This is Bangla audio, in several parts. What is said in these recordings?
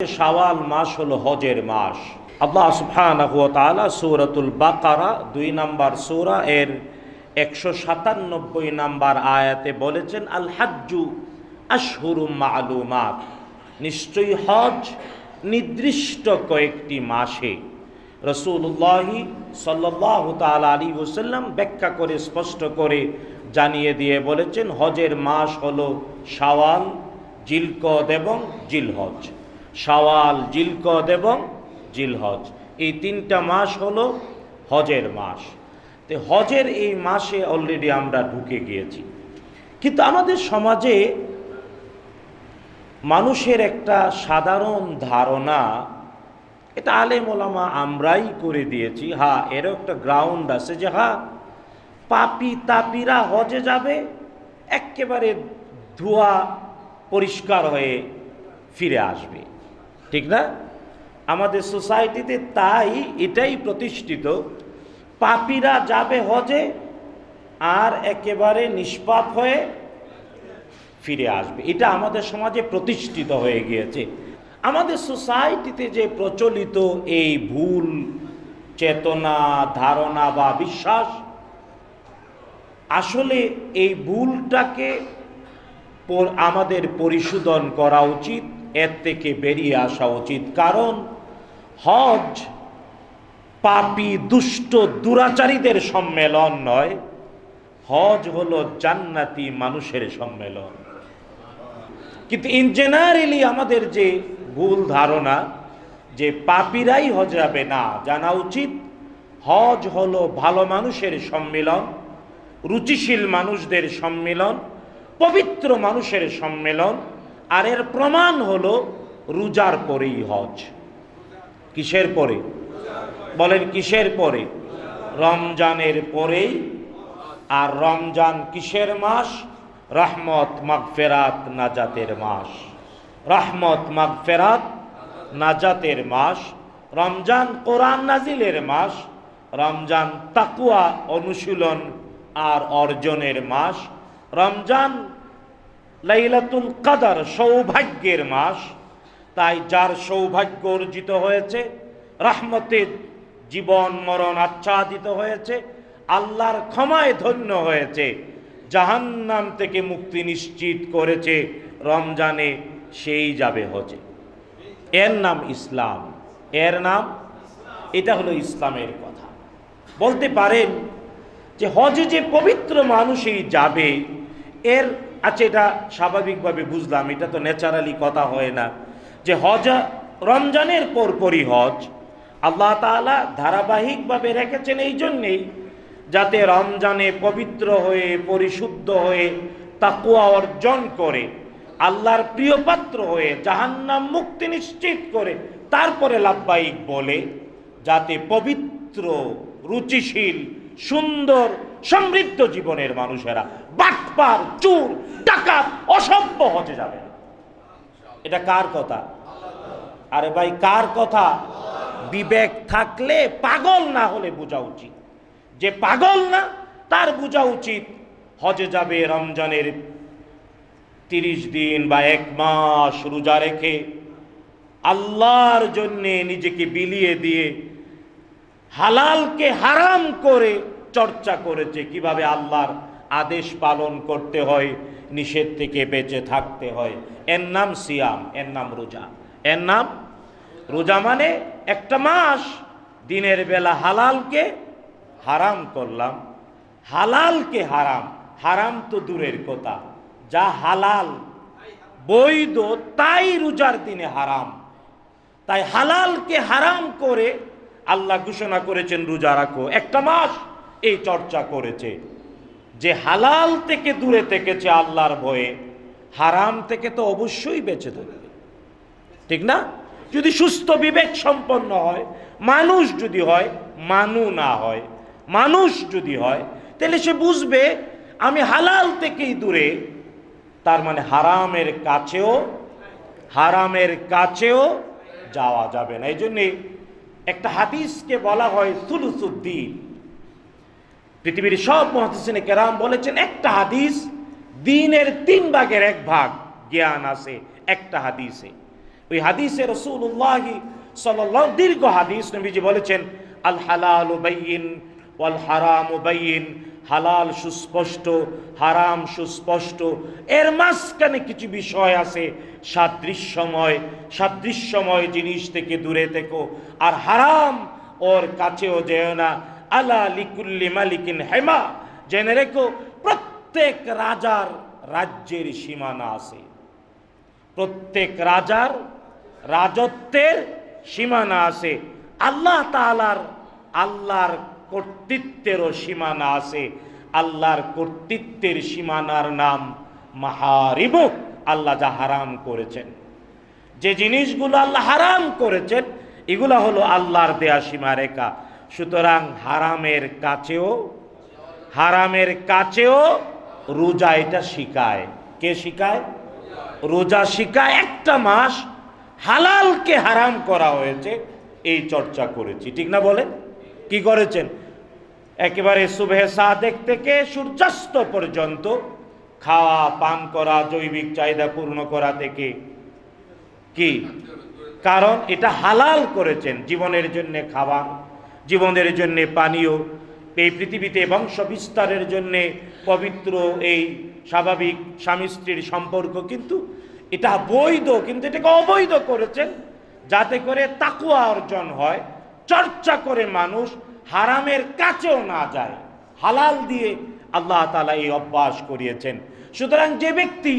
শাওয়াল মাস হলো হজের মাস। আল্লাহ সুবহানাহু ওয়া তাআলা সূরাতুল বাকারা দুই নাম্বার সূরা এর একশো সাতানব্বই নাম্বার আয়াতে বলেছেন আল হাজ্জু আশহুরুম মালুমাত। নিশ্চয়ই হজ নির্দিষ্ট কয়েকটি মাসে। রসুল্লাহি সাল্লাহ তালা আলী ওসাল্লাম ব্যাখ্যা করে, স্পষ্ট করে জানিয়ে দিয়ে বলেছেন, হজের মাস হলো শাওয়াল, জিলকদ এবং জিলহজ। শাওয়াল, জিলকদ এবং জিলহজ। এই তিনটা মাস হলো হজের মাস। তো হজের এই মাসে অলরেডি আমরা ঢুকে গিয়েছি। কিন্তু আমাদের সমাজে মানুষের একটা সাধারণ ধারণা, এটা আলেম ওলামা আমরাই করে দিয়েছি হ্যাঁ এরও একটা গ্রাউন্ড আছে যে হ্যাঁ পাপি তাপিরা হজে যাবে একেবারে ধোয়া পরিষ্কার হয়ে ফিরে আসবে। ঠিক না? আমাদের সোসাইটিতে তাই এটাই প্রতিষ্ঠিত, পাপীরা যাবে হজে আর একেবারে নিষ্পাপ হয়ে ফিরে আসবে। এটা আমাদের সমাজে প্রতিষ্ঠিত হয়ে গিয়েছে। আমাদের সোসাইটিতে যে প্রচলিত এই ভুল, চেতনা, ধারণা বা বিশ্বাস, আসলে এই ভুলটাকে আমাদের পরিশোধন করা উচিত। এর থেকে বেরিয়ে আসা উচিত। কারণ হজ পাপী, দুষ্ট, দুরাচারীদের সম্মেলন নয়। হজ হলো জান্নাতি মানুষের সম্মেলন। কিন্তু ইন জেনারেলি আমাদের যে ভুল ধারণা, যে পাপীরাই হজ যাবে, না, জানা উচিত। হজ হলো ভালো মানুষের সম্মেলন, রুচিশীল মানুষদের সম্মেলন, পবিত্র মানুষের সম্মেলন আর এর প্রমাণ হলো রোজার পরেই হজ। কিসের পরে? বলেন কিসের পরে? রমজানের পরেই। আর রমজান কিসের মাস? রহমত, মাগফেরাত, নাজাতের মাস। রহমত, মাগফেরাত, নাজাতের মাস। রমজান কোরআন নাজিলের মাস। রমজান তাকুয়া অনুশীলন আর অর্জনের মাস। রমজান লাইলাতুল কাদার সৌভাগ্যের মাস। তাই যার সৌভাগ্য অর্জিত হয়েছে, রহমতের জীবন মরণ আচ্ছাদিত হয়েছে, আল্লাহর ক্ষমায় ধন্য হয়েছে, জাহান্নাম থেকে মুক্তি নিশ্চিত করেছে, রমজানে সেই যাবে হজে। এর নাম ইসলাম। এর নাম? এটা হলো ইসলামের কথা। বলতে পারেন যে হজে যে পবিত্র মানুষই যাবে, এর আচ্ছা এটা স্বাভাবিকভাবে বুঝলাম, এটা তো ন্যাচারালি কথা হয় না। যে হজ, রমজানের পরপরই হজ, আল্লাহ তাআলা ধারাবাহিকভাবে রেখেছেন এই জন্যেই, যাতে রমজানে পবিত্র হয়ে, পরিশুদ্ধ হয়ে তাকুয়া অর্জন করে, আল্লাহর প্রিয় পাত্র হয়ে, জাহান্নাম মুক্তি নিশ্চিত করে, তারপরে লাভবাহিক বলে, যাতে পবিত্র, রুচিশীল, সুন্দর সমৃদ্ধ জীবনের মানুষেরা বাটপার, চুর টাকা অসভ্য হতে যাবে। এটা কার কথা? আরে ভাই, কার কথা? বিবেক থাকলে পাগল না হলে বোঝা উচিত। যে পাগল না, তার বোঝা উচিত হজে যাবে রমজানের তিরিশ দিন বা এক মাস রোজা রেখে আল্লাহর জন্যে নিজেকে বিলিয়ে দিয়ে হালালকে হারাম করে চর্চা করেছে কীভাবে আল্লাহর আদেশ পালন করতে হয়, নিষেধ থেকে বেঁচে থাকতে হয়। এর নাম সিয়াম, এর নাম রোজা। এর নাম রোজা মানে একটা মাস দিনের বেলা হালালকে হারাম করলাম, হালালকে হারাম। হারাম তো দূরের কথা। যা হালাল বৈধ, তাই রোজার দিনে হারাম। তাই হালালকে হারাম করে আল্লাহ ঘোষণা করেছেন, রোজা রাখো। একটা মাস এই চর্চা করেছে। যে হালাল থেকে দূরে থেকেছে আল্লাহর ভয়ে, হারাম থেকে তো অবশ্যই বেঁচে থাকবে। ঠিক না? যদি সুস্থ বিবেক সম্পন্ন হয়, মানুষ যদি হয়, মানু না হয়, মানুষ যদি হয়, তাহলে সে বুঝবে, আমি হালাল থেকেই দূরে, তার মানে হারামের কাছেও হারামের কাছেও যাওয়া যাবে না। এই জন্যে একটা হাদিসকে বলা হয় সুলুসুদ্দিন। পৃথিবীর সব মহাদিসিনে কেরাম বলেছেন, একটা হাদিস, দিনের তিন ভাগের এক ভাগ জ্ঞান আছে, একটা হাদিসে। ওই হাদিসে রসুল্লাহি সাল্লাহ দীর্ঘ হাদিস নবীজি বলেছেন, আল হালাল বাইন ওয়াল হারাম বাইন হালাল সুস্পষ্ট, হারাম সুস্পষ্ট। এর মাঝখানে কিছু বিষয় আছে, সাদৃশ্যময় সাদৃশ্যময় জিনিস থেকে দূরে থেকো, আর হারাম ওর কাছেও যেও না। আলা লিকুল্লি মালিকিন হেমা। জেনে রেখো, প্রত্যেক রাজার রাজ্যের সীমানা আছে। প্রত্যেক রাজার রাজত্বের সীমানা আছে। আল্লাহ তালার আল্লাহর কর্তৃত্বেরও সীমানা আছে। আল্লাহর কর্তৃত্বের সীমানার নাম মাহারিব আল্লাহ যা হারাম করেছেন। যে জিনিসগুলো আল্লাহ হারাম করেছেন, এগুলা হলো আল্লাহর দেয়া সীমারেখা। সুতরাং হারামের কাছেও হারামের কাছেও রোজা এটা শিখায়। কে শিখায়? রোজা শিখায় একটা মাস হালালকে হারাম করা হয়েছে, এই চর্চা করেছি। ঠিক না বলেন? কি করেছেন? একেবারে সুবেহ সাদেক থেকে সূর্যাস্ত পর্যন্ত খাওয়া, পান করা, জৈবিক চাহিদা পূর্ণ করা থেকে কি? কারণ এটা হালাল করেছেন, জীবনের জন্য খাবার। জীবনের জন্যে পানীয়, এই পৃথিবীতে বংশ বিস্তারের জন্য পবিত্র এই স্বাভাবিক স্বামী স্ত্রীর সম্পর্ক কিন্তু এটা বৈধ কিন্তু এটাকে অবৈধ করেছেন। যাতে করে তাকুয়া অর্জন হয়, চর্চা করে মানুষ হারামের কাছেও না যায়। হালাল দিয়ে আল্লাহ তালা এই অভ্যাস করিয়েছেন। সুতরাং যে ব্যক্তি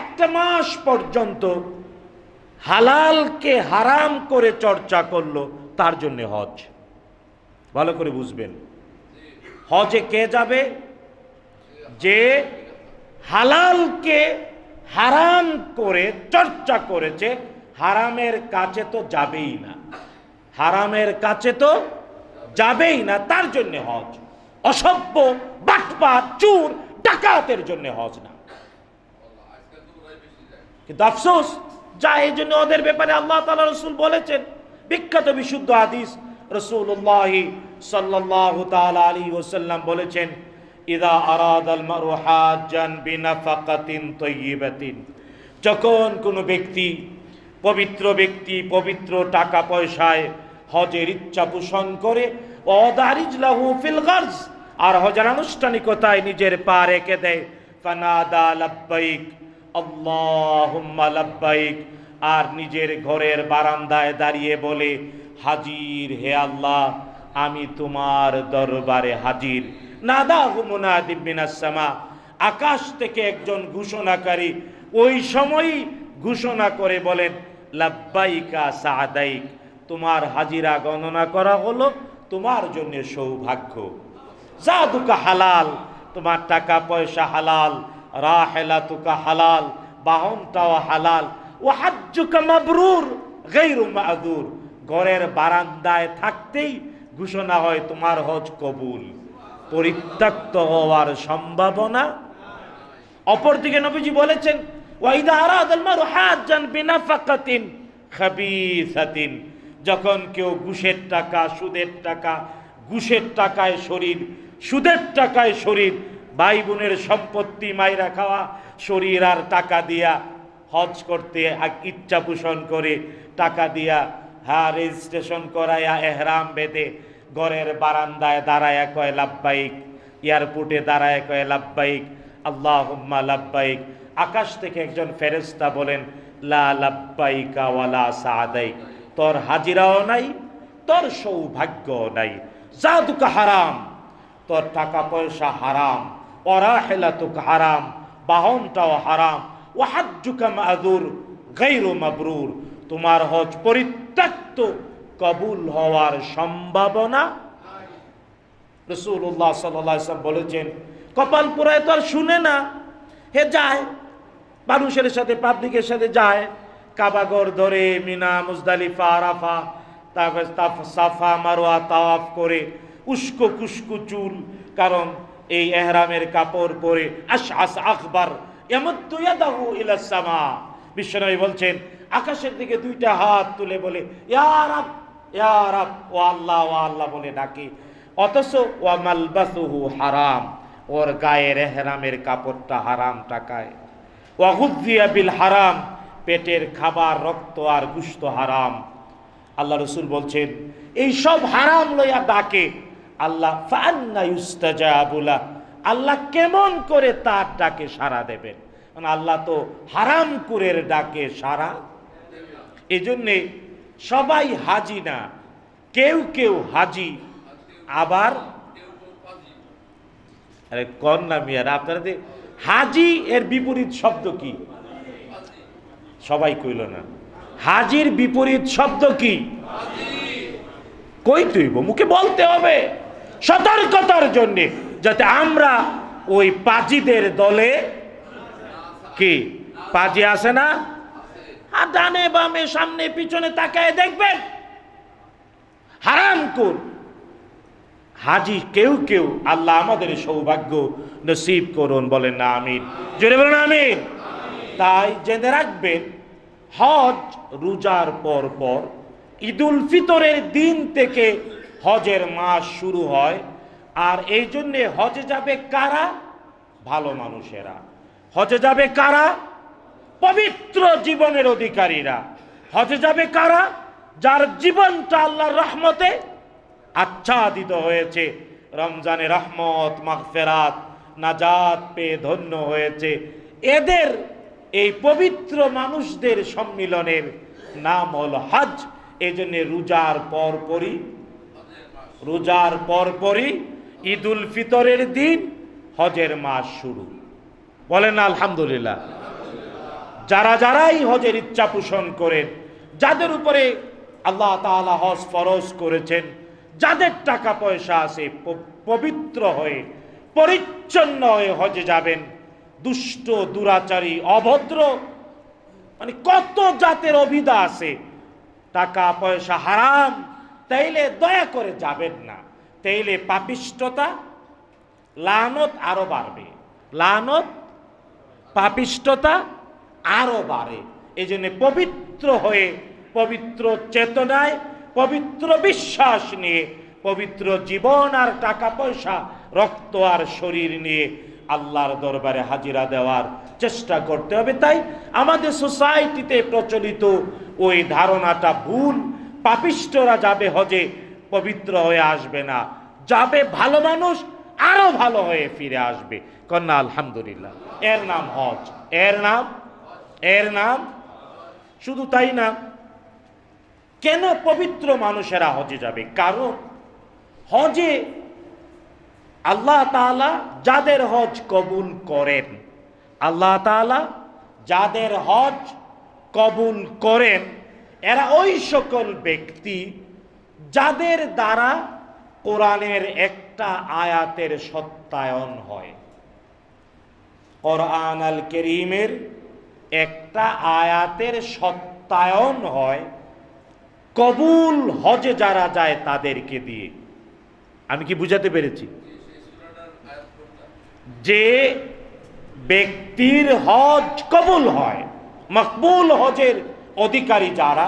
একটা মাস পর্যন্ত হালালকে হারাম করে চর্চা করল, তার জন্যে হজ। ভালো করে বুঝবেন। হজে কে যাবে? যে হালালকে হারাম করে, চর্চা করেছে, হারামের কাছে তো যাবেই না। হারামের কাছে তো যাবেই না, তার জন্য হজ। অসভ্য বাটপার চুর, ডাকাতের জন্য হজ না। কিন্তু আফসোস, যা এই জন্য ওদের ব্যাপারে আল্লাহ তালা রসুল বলেছেন। বিখ্যাত, বিশুদ্ধ হাদিস রসুল্লাহ সাল্লাহ তালা আলী ওসাল্লাম বলেছেন, ইদা আরাদ আল মারু হাজান বিনাফাকাতিন তৈয়িবাতিন। যখন কোনো ব্যক্তি, পবিত্র ব্যক্তি, পবিত্র টাকা পয়সায় হজের ইচ্ছা পোষণ করে অদারিজলাহু ফিল গার্জ। আর হজের আনুষ্ঠানিকতায় নিজের পা রেখে দেয়, ফানাদা লাব্বাইক, আল্লাহুম্মা লাব্বাইক। আর নিজের ঘরের বারান্দায় দাঁড়িয়ে বলে হাজির হে আল্লাহ, আমি তোমার দরবারে হাজির। নাদা হুমুনাদিবিনাসমা আকাশ থেকে একজন ঘোষণাকারী ওই সময়ই ঘোষণা করে বলেন, লাব্বাইকা সাদাইক তোমার হাজিরা গণনা করা হলো তোমার জন্য সৌভাগ্য। জাদুকা হালাল, তোমার টাকা পয়সা হালাল রাহেলা তুকা হালাল, বাহনটাও হালাল ও হাজ্জুকা মাবরুর গৈরু মাদুর। ঘরের বারান্দায় থাকতেই ঘোষণা হয়, তোমার হজ কবুল। পরিত্যক্ত হওয়ার সম্ভাবনা। অপরদিকে নবীজি বলেছেন যখন কেউ ঘুষের টাকা, সুদের টাকা, ঘুষের টাকায় শরীর, সুদের টাকায় শরীর ভাই বোনের সম্পত্তি মাইরা খাওয়া, শরীর আর টাকা দিয়া হজ করতে ইচ্ছা পোষণ করে, টাকা দিয়া হ্যাঁ রেজিস্ট্রেশন করাইয়া এহরাম বেঁধে ঘরের বারান্দায় দাঁড়ায়া কয় লাভবাইক এয়ারপোর্টে দাঁড়ায় কয় লাভবাইক আল্লাহ লাভবাইক আকাশ থেকে একজন ফেরেস্তা বলেন, লা লাব্বাইকা ওয়ালা সাদাইক তোর হাজিরাও নাই, তোর সৌভাগ্যও নাই। জাদুকা হারাম। তোর টাকা পয়সা হারাম অরাহেলাতুক হারাম। বাহনটাও হারাম। ও হাজ্জুকা মাদুর গৈরু মাবরুর। তোমার হজ পরিত্যক্ত কবুল হওয়ার সম্ভাবনা রসুল্লাহ সাল্লাম বলেছেন, কপাল পুরায় তো আর শুনে না। হে যায়, মানুষের সাথে, পাবলিকের সাথে যায়। কাবাগর ধরে মিনা, মুজদালিফা, আরাফা তারপর সাফা মারোয়া তাওয়াফ করে উস্কো কুস্কু চুল, কারণ এই এহরামের কাপড় পরে আশ আস আকবার এমদ্দু ইয়াদাহু ইলাস সামা। বিশ্বনবী বলছেন আকাশের দিকে দুইটা হাত তুলে বলে, ইয়া রাব ইয়া রাব, ও আল্লাহ ও আল্লাহ বলে ডাকে। অথচ ওয়া মালবাসুহু হারাম, ওর গায়ের এহরামের কাপড়টা হারাম টাকায়। ওয়াগুদ্দিয়া বিল হারাম, পেটের খাবার, রক্ত আর গুস্ত হারাম। আল্লাহ রসুল বলছেন, এই সব হারাম লইয়া ডাকে। আল্লাহ ফান্না ইউস্তাজাবুলা আল্লাহ কেমন করে তার ডাকে সাড়া দেবেন? আল্লাহ তো হারাম কুরের ডাকে সাড়া এই জন্যে সবাই হাজি না। কেউ কেউ হাজি, আবার আরে কন না মিয়ার আপনারা হাজি এর বিপরীত শব্দ কি? সবাই কইল না। হাজির বিপরীত শব্দ কি? কই তুইব? মুখে বলতে হবে। সতর্কতার জন্য, যাতে আমরা ওই পাজিদের দলে কি? পাজি আছে না? আর ডানে বামে সামনে পিছনে তাকায় দেখবেন, হারাম কোন হাজি কেউ কেউ আল্লাহ আমাদের সৌভাগ্য নসিব করুন, বলেন না, আমিন। জোরে বলেন, আমিন। তাই জেনে রাখবেন, হজ রোজার পর পর ঈদুল ফিতরের দিন থেকে হজের মাস শুরু হয়, আর এই জন্যে হজে যাবে কারা? ভালো মানুষেরা। হজে যাবে কারা? পবিত্র জীবনের অধিকারীরা। হজে যাবে কারা? যার জীবনটা আল্লাহর রহমতে আচ্ছাদিত হয়েছে। রমজানে রহমত, মাগফেরাত, নাজাত পেয়ে ধন্য হয়েছে। এদের এই পবিত্র মানুষদের সম্মিলনের নাম হল হজ। এই জন্য রোজার পরপরই রোজার পরপরই ঈদুল ফিতরের দিন হজের মাস শুরু। বলেন আলহামদুলিল্লাহ। যারা যারাই হজের ইচ্ছা পোষণ করেন, যাদের উপরে আল্লাহ তাআলা হজ ফরজ করেছেন, যাদের টাকা পয়সা আছে পবিত্র হয়ে, পরিচ্ছন্ন হয়ে হজে যাবেন, দুষ্ট, দুরাচারী, অভদ্র মানে কত জাতের অভিধা আছে, টাকা পয়সা হারাম, তাইলে দয়া করে যাবেন না। তাইলে পাপিষ্টতা লানত আরও বাড়বে। লানত পাপিষ্টতা আরও বাড়ে। এই জন্য পবিত্র হয়ে, পবিত্র চেতনায়, পবিত্র বিশ্বাস নিয়ে, পবিত্র জীবন আর টাকা পয়সা রক্ত আর শরীর নিয়ে আল্লাহর দরবারে হাজিরা দেওয়ার চেষ্টা করতে হবে। তাই আমাদের সোসাইটিতে প্রচলিত ওই ধারণাটা ভুল। পাপিষ্টরা যাবে হজে, পবিত্র হয়ে আসবে না। যাবে ভালো মানুষ, আরও ভালো হয়ে ফিরে আসবে। কন্যা আলহামদুলিল্লাহ। এর নাম হজ। এর নাম এর নাম? শুধু তাই না, কেন পবিত্র মানুষেরা হজে যাবে? কারণ হজে আল্লাহ তাআলা যাদের হজ কবুল করেন, আল্লাহ তাআলা যাদের হজ কবুল করেন, এরা ওই সকল ব্যক্তি যাদের দ্বারা কোরআনের একটা আয়াতের সত্যায়ন হয়। কোরআন আল করিমের একটা আয়াতের সত্যায়ন হয়, কবুল হজে যারা যায় তাদেরকে দিয়ে। আমি কি বুঝাতে পেরেছি? যে ব্যক্তির হজ কবুল হয়, মকবুল হজের অধিকারী যারা,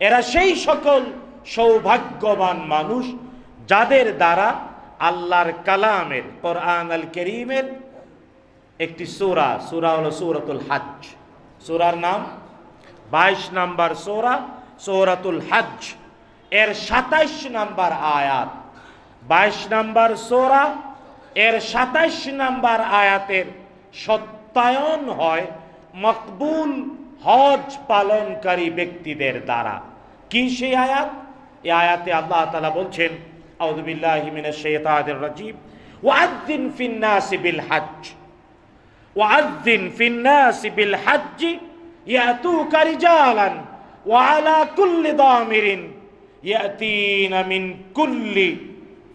এরা সেই সকল সৌভাগ্যবান মানুষ যাদের দ্বারা আল্লাহর কালামের, কোরআন আল করিমের একটি সোরা সোরা হল সৌরাতুল হাজ সোরার নাম? বাইশ নাম্বার সোরা, সৌরাতুল হাজ এর সাতাইশ নাম্বার আয়াত। বাইশ নাম্বার সোরা, এর সাতাইশ নাম্বার আয়াতের সত্যায়ন হয় মকবুল হজ পালনকারী ব্যক্তিদের দ্বারা। কি সেই আয়াত? এ আয়াতে আল্লাহ তালা বলছেন, আউযু বিল্লাহি মিনাশ শাইতানির রাজিম। ওয়াজ্জিন ফিন নাসি বিল হজ্জ ওয়াজ্জিন ফিন নাসি বিল হজ্জ ইয়াতুকা রিজালান ওয়া আলা কুল্লি দামিরিন ইয়াতিনা মিন কুল্লি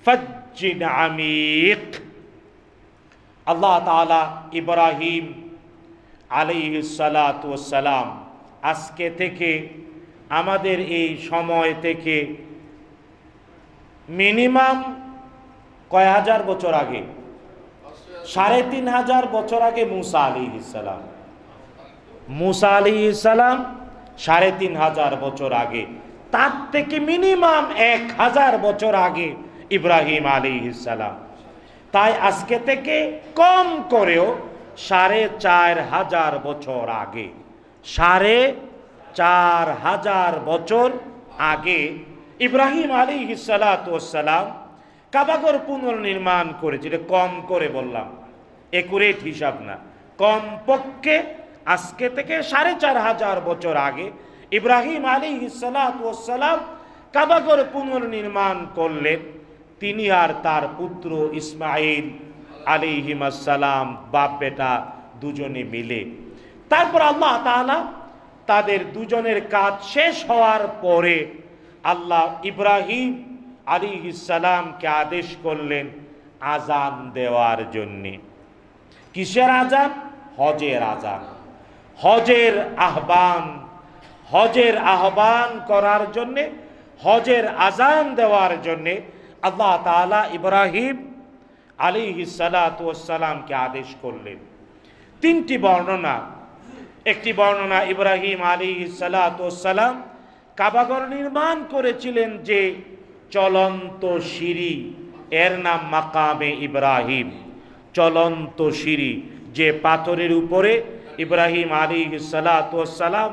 ফজ্জিন আমিক। আল্লাহ তাআলা ইব্রাহিম সালাম আজকে থেকে আমাদের এই সময় থেকে মিনিমাম কয় হাজার বছর আগে সাড়ে তিন হাজার বছর আগে মুসা আলী ইসালাম মুসা আলী ইসালাম সাড়ে তিন হাজার বছর আগে, তার থেকে মিনিমাম এক হাজার বছর আগে ইব্রাহিম আলী ইসালাম তাই আজকে থেকে কম করেও সাড়ে চার হাজার বছর আগে, সাড়ে চার হাজার বছর আগে ইব্রাহিম আলী সালাম কাবাগর পুনর্নির্মাণ করেছে, এটা কম করে বললাম। একুরেট হিসাব না। কম পক্ষে আজকে থেকে সাড়ে চার হাজার বছর আগে ইব্রাহিম আলী সালাম কাবাগর পুনর্নির্মাণ করলেন। তিনি আর তার পুত্র ইসমাইল আলিহিমাসালাম বাপ বেটা দুজনে মিলে। তারপর আল্লাহ তাআলা তাদের দুজনের কাজ শেষ হওয়ার পরে আল্লাহ ইব্রাহিম আলী ইসালামকে আদেশ করলেন আজান দেওয়ার জন্যে। কিসের আজান হজের আজান হজের আহ্বান হজের আহ্বান করার জন্যে, হজের আজান দেওয়ার জন্যে আল্লাহ তাআলা ইব্রাহিম আলী সালাতামকে আদেশ করলেন। তিনটি বর্ণনা। একটি বর্ণনা ইব্রাহিম আলী সালাতাম কাবাগর নির্মাণ করেছিলেন যে চলন্ত সিঁড়ি, এর নাম মাকামে ইব্রাহিম। চলন্ত সিঁড়ি, যে পাথরের উপরে ইব্রাহিম আলী সালাতাম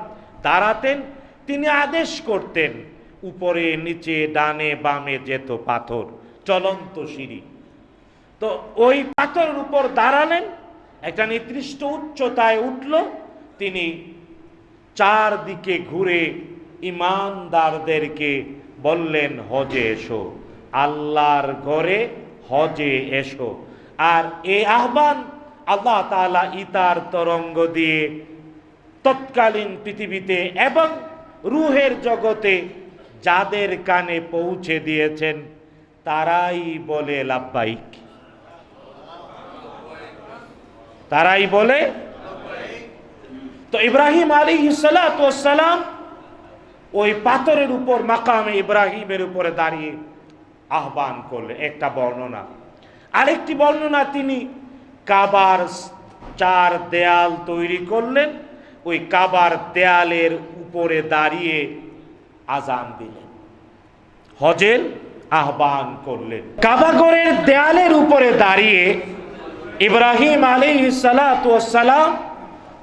দাঁড়াতেন, তিনি আদেশ করতেন, উপরে, নিচে, ডানে, বামে যেত পাথর, চলন্ত সিঁড়ি। তো ওই পাথরের উপর দাঁড়ালেন, একটা নির্দিষ্ট উচ্চতায় উঠল, তিনি চারদিকে ঘুরে ইমানদারদেরকে বললেন, হজে এসো। আল্লাহর ঘরে হজে এসো। আর এই আহ্বান আল্লাহ তাআলা ইতার তরঙ্গ দিয়ে তৎকালীন পৃথিবীতে এবং রুহের জগতে যাদের কানে পৌঁছে দিয়েছেন, তারাই বলে লাভবাহিক তারাই বলে তো ইব্রাহিম আলী সালাম ওই পাথরের উপর মাকামে ইব্রাহিমের উপরে দাঁড়িয়ে আহ্বান করলেন একটা বর্ণনা। আরেকটি বর্ণনা তিনি কাবার চার দেয়াল তৈরি করলেন, ওই কাবার দেয়ালের উপরে দাঁড়িয়ে আজান দিলেন। হজের আহ্বান করলেন। কাবাগরের দেয়ালের উপরে দাঁড়িয়ে ইব্রাহিম আলী সালাম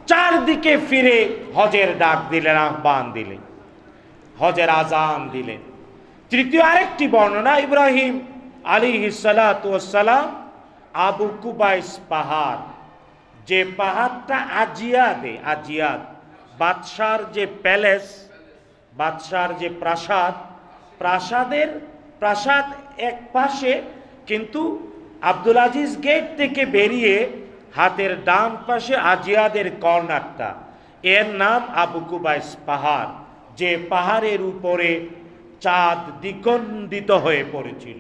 চারদিকে ফিরে হজের ডাক দিলেন, আহ্বান দিলেন। হজের আজান দিলেন তৃতীয় আরেকটি বর্ণনা, ইব্রাহিম আলী সালাম আবু কুবাইস পাহাড়। যে পাহাড়টা আজিয়াদে, আজিয়াদ, বাদশার যে প্যালেস, বাদশার যে প্রাসাদ, প্রাসাদের, প্রাসাদ এক পাশে কিন্তু আব্দুল আজিজ গেট থেকে বেরিয়ে হাতের ডান পাশে আজিয়াদের কর্নারটা। এর নাম আবু কুবাইস পাহাড়। যে পাহাড়ের উপরে চাঁদ দ্বিখণ্ডিত হয়ে পড়েছিল।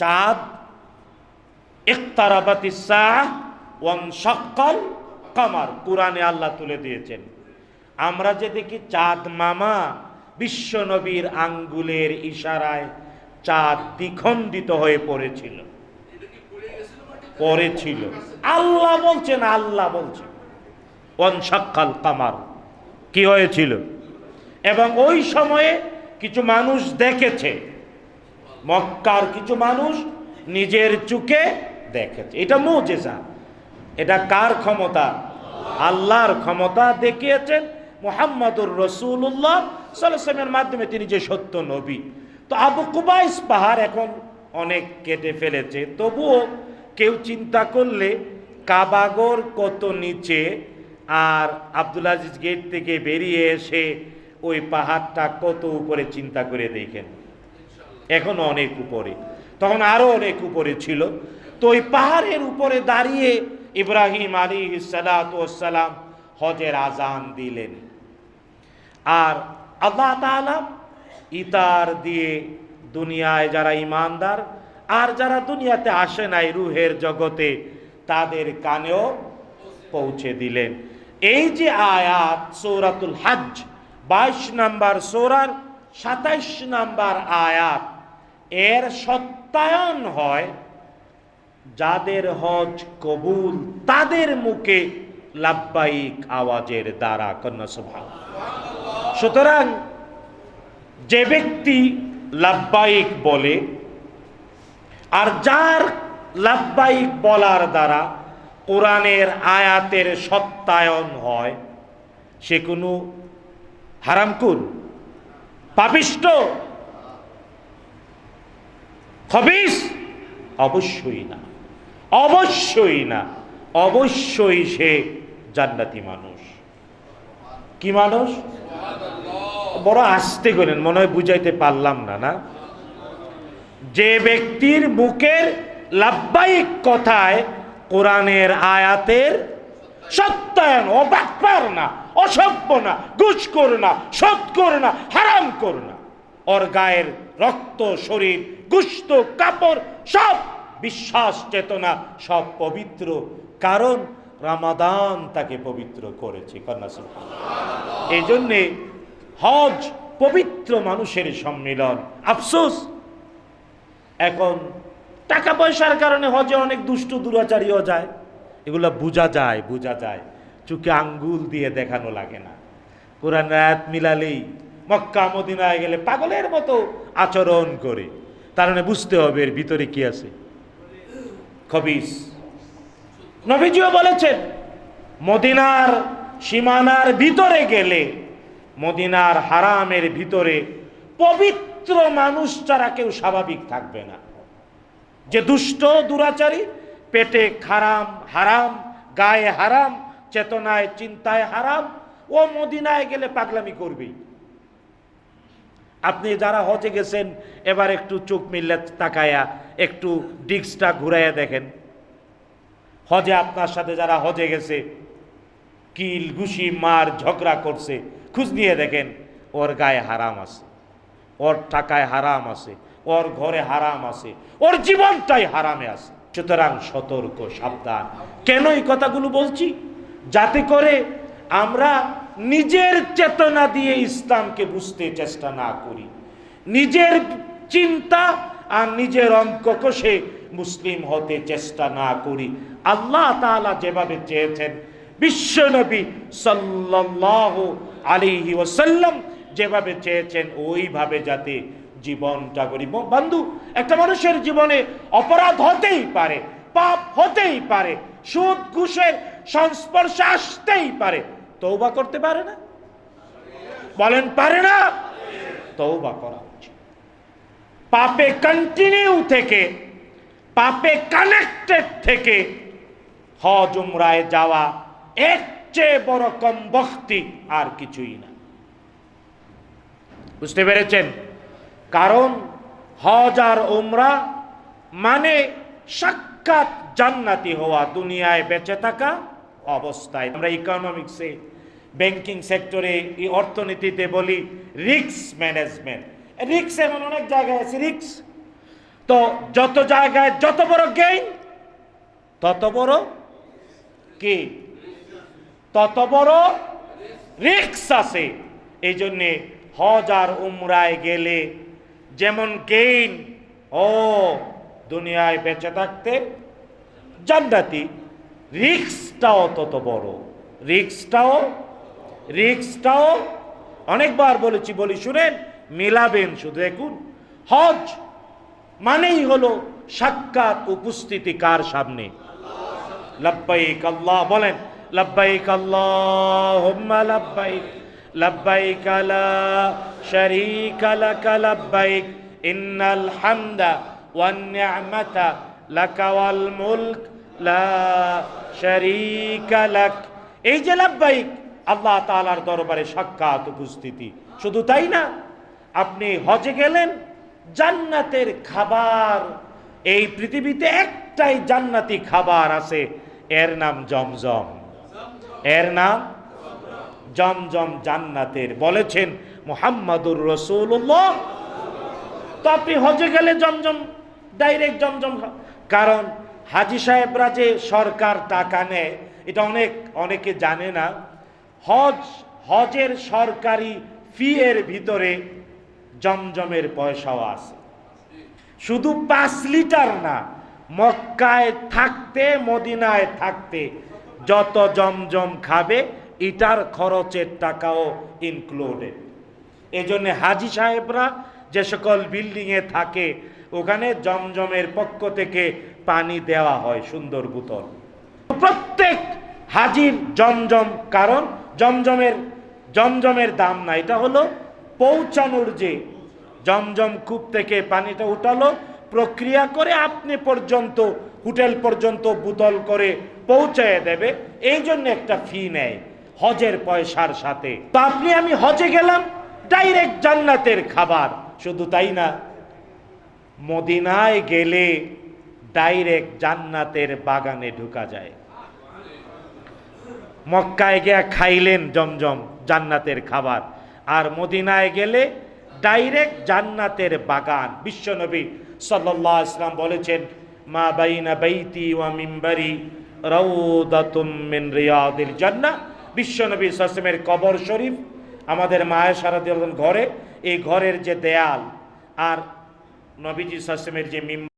চাঁদ একতারাবাতি সকাল কামার, কোরআনে আল্লাহ তুলে দিয়েছেন। আমরা যে দেখি চাঁদ মামা, বিশ্ব নবীর আঙ্গুলের ইশারায় চাঁদ দ্বিখণ্ডিত হয়ে পড়েছিল। পড়েছিল। আল্লাহ বলছেন আল্লাহ বলছেন, ওয়ান কামার, কি হয়েছিল? এবং ওই সময়ে কিছু মানুষ দেখেছে। মক্কার কিছু মানুষ নিজের চুকে দেখেছে। এটা মোজেজা। এটা কার ক্ষমতা? আল্লাহর ক্ষমতা দেখিয়েছেন মোহাম্মদুর রসুল্লাহ সাল্লামের মাধ্যমে। তিনি যে সত্য নবী। তো আবু কুবাইস পাহাড় এখন অনেক কেটে ফেলেছে। তবুও কেউ চিন্তা করলে কাবাগর কত নিচে আর আব্দুল আজিজ গেট থেকে বেরিয়ে এসে ওই পাহাড়টা কত উপরে চিন্তা করে দেখেন। এখন অনেক উপরে। তখন আরও অনেক উপরে ছিল। তো ওই পাহাড়ের উপরে দাঁড়িয়ে ইব্রাহিম আলী সালাম হজের আজান দিলেন। আর আল্লাহ ইতার দিয়ে দুনিয়ায় যারা ইমানদার আর যারা দুনিয়াতে আসে নাই রুহের জগতে, তাদের কানেও পৌঁছে দিলেন। এই যে আয়াত সৌরাতুল হজ বাইশ নাম্বার সোরার সাতাইশ নাম্বার আয়াত। এর সত্যায়ন হয়, যাদের হজ কবুল তাদের মুখে লাভবাহিক আওয়াজের দ্বারা, কন্যা সভা সুতরাং যে ব্যক্তি লাভবাহিক বলে, আর যার লাভবাহিক বলার দ্বারা কোরআনের আয়াতের সত্যায়ন হয়, সে কোনো হারামকুর, পাপিষ্ট অবশ্যই না অবশ্যই না, অবশ্যই সে জান্নাতি মানুষ। কি মানুষ? বড় আসতে করেন, মনে হয় বুঝাইতে পারলাম না না? যে ব্যক্তির মুখের লাভবাহিক কথায় কোরআনের আয়াতের সত্যায়ন অবাক না। অসভ্য না গুজ কর না সৎ কর না হারাম কর না। ওর গায়ের রক্ত, শরীর, গুস্ত, কাপড়, সব বিশ্বাস চেতনা, সব পবিত্র। কারণ রামাদান তাকে পবিত্র করেছে, কন্যা এই জন্যে হজ পবিত্র মানুষের সম্মিলন। আফসোস। এখন টাকা পয়সার কারণে হজে অনেক দুষ্ট, দুরাচারীও যায়। এগুলো বোঝা যায় বোঝা যায়। চুকে আঙ্গুল দিয়ে দেখানো লাগে না। কোরআন রাত মিলালেই মক্কা, মদিনায় গেলে পাগলের মতো আচরণ করে। তার মানে বুঝতে হবে এর ভিতরে কি আছে। খবিস। নবীজিও বলেছেন, মদিনার সীমানার ভিতরে গেলে, মদিনার হারামের ভিতরে পবিত্র মানুষ ছাড়া কেউ স্বাভাবিক থাকবে না। যে দুষ্ট, দুরাচারী, পেটে খারাম, হারাম, গায়ে হারাম চেতনায়, চিন্তায় হারাম। ও মদিনায় গেলে পাগলামি করবেই আপনি যারা হজে গেছেন, এবার একটু চোখ মিললে তাকায়া, একটু ডিস্কটা ঘুরাইয়া দেখেন। হজে আপনার সাথে যারা হজে গেছে, কিল, ঘুষি, মার, ঝগড়া করছে, খুঁজ নিয়ে দেখেন, ওর গায়ে হারাম আছে, ওর টাকায় হারাম আছে, ওর ঘরে হারাম আছে, ওর জীবনটাই হারামে আছে। সুতরাং সতর্ক, সাবধান। কেন এই কথাগুলো বলছি? যাতে করে আমরা নিজের চেতনা দিয়ে ইসলামকে বুঝতে চেষ্টা না করি। নিজের চিন্তা আর নিজের অঙ্ক কষে মুসলিম হতে চেষ্টা না করি। আল্লাহ তাআলা যেভাবে চেয়েছেন, বিশ্বনবী সাল্লাল্লাহু আলাইহি ওয়াসাল্লাম যেভাবে চেয়েছেন, ওইভাবে যাতে জীবনটা করি বন্ধু, একটা মানুষের জীবনে অপরাধ হতেই পারে, পাপ হতেই পারে, সুদ, ঘুষের সংস্পর্শে আসতেই পারে। তৌবা করতে পারে না? বলেন, পারে না? তৌবা করা উচিত। পাপে কন্টিনিউ থেকে, পাপে কানেক্টেড থেকে হজ, উমরায় যাওয়া এর চেয়ে বড় কম ভক্তি আর কিছুই না। বুঝতে পেরেছেন? কারণ হজ আর উমরা মানে সাক্ষাৎ জান্নাতি হওয়া, দুনিয়ায় বেঁচে থাকা অবস্থায়। আমরা ইকোনমিক্সে ব্যাংকিং সেক্টরে এই অর্থনীতিতে বলি রিক্স ম্যানেজমেন্ট রিক্স এমন অনেক জায়গায় আছে রিক্স তো যত জায়গায় যত বড় গেইন তত বড় কি? তত বড় রিক্স আছে। এই জন্যে হজ আর উমরায় গেলে যেমন গেইন ও, দুনিয়ায় বেঁচে থাকতে জান্নাতি। রিক্সটাও তত বড়। রিক্সটাও রিক্সটাও অনেকবার বলেছি, বলি শুনেন, মিলাবেন শুধু, দেখুন। হজ মানেই হলো সাক্ষাৎ উপস্থিতি কার সামনে? লব্বাইক আল্লাহ, বলেন, লব্বাইক আল্লাহুম্মা লব্বাইক লব্বাইক লা শারীকা লাক লব্বাইক, ইন্নাল হামদা ওয়ান নি'মাতা মুলক লা এই যে লব্বাইক, আল্লাহ তালার দরবারে সাক্ষাৎ উপস্থিতি। শুধু তাই না, আপনি হজে গেলেন, জান্নাতের খাবার, এই পৃথিবীতে একটাই জান্নাতি খাবার আছে, এর নাম জমজম। এর নাম জমজম জান্নাতের। বলেছেন মোহাম্মদুর রসুল্লাহ তো আপনি হজে গেলে জমজম, ডাইরেক্ট জমজম কারণ হাজি সাহেবরা যে সরকার টাকা নেয়, এটা অনেক, অনেকে জানে না। হজ, হজের সরকারি ফি এর ভিতরে জমজমের পয়সাও আছে। শুধু পাঁচ লিটার না, মক্কায় থাকতে, মদিনায় থাকতে যত জমজম খাবে ইটার খরচের টাকাও ইনক্লুডেড এই জন্য হাজি সাহেবরা যে সকল বিল্ডিংয়ে থাকে ওখানে জমজমের পক্ষ থেকে পানি দেওয়া হয় সুন্দর বোতল। প্রত্যেক হাজির জমজম, কারণ জমজমের জমজমের দাম না, এটা হলো পৌঁছানোর যে জমজম কূপ থেকে পানিটা উঠালো, প্রক্রিয়া করে আপনি পর্যন্ত, হোটেল পর্যন্ত বোতল করে পৌঁছায় দেবে, এই জন্য একটা ফি নেয় হজের পয়সার সাথে। তো আপনি, আমি হজে গেলাম ডাইরেক্ট জান্নাতের খাবার। শুধু তাই না? মদিনায় গেলে ডাইরেক্ট জান্নাতের বাগানে ঢুকা যায়। মক্কায় গিয়া খাইলেন জমজম জান্নাতের খাবার। আর মদিনায় গেলে ডাইরেক্ট জান্নাতের বাগান। বিশ্বনবী আলাইহি ইসলাম বলেছেন, মা বাইনা বাইতি ওয়া মিম্বারি রাউদাতুম মিন রিয়াদিল জান্নাহ। বিশ্বনবী সাসমের কবর শরীফ আমাদের মায়ের সারা ঘরে, এই ঘরের যে দেয়াল আর নবীজি সাসমের যে মিম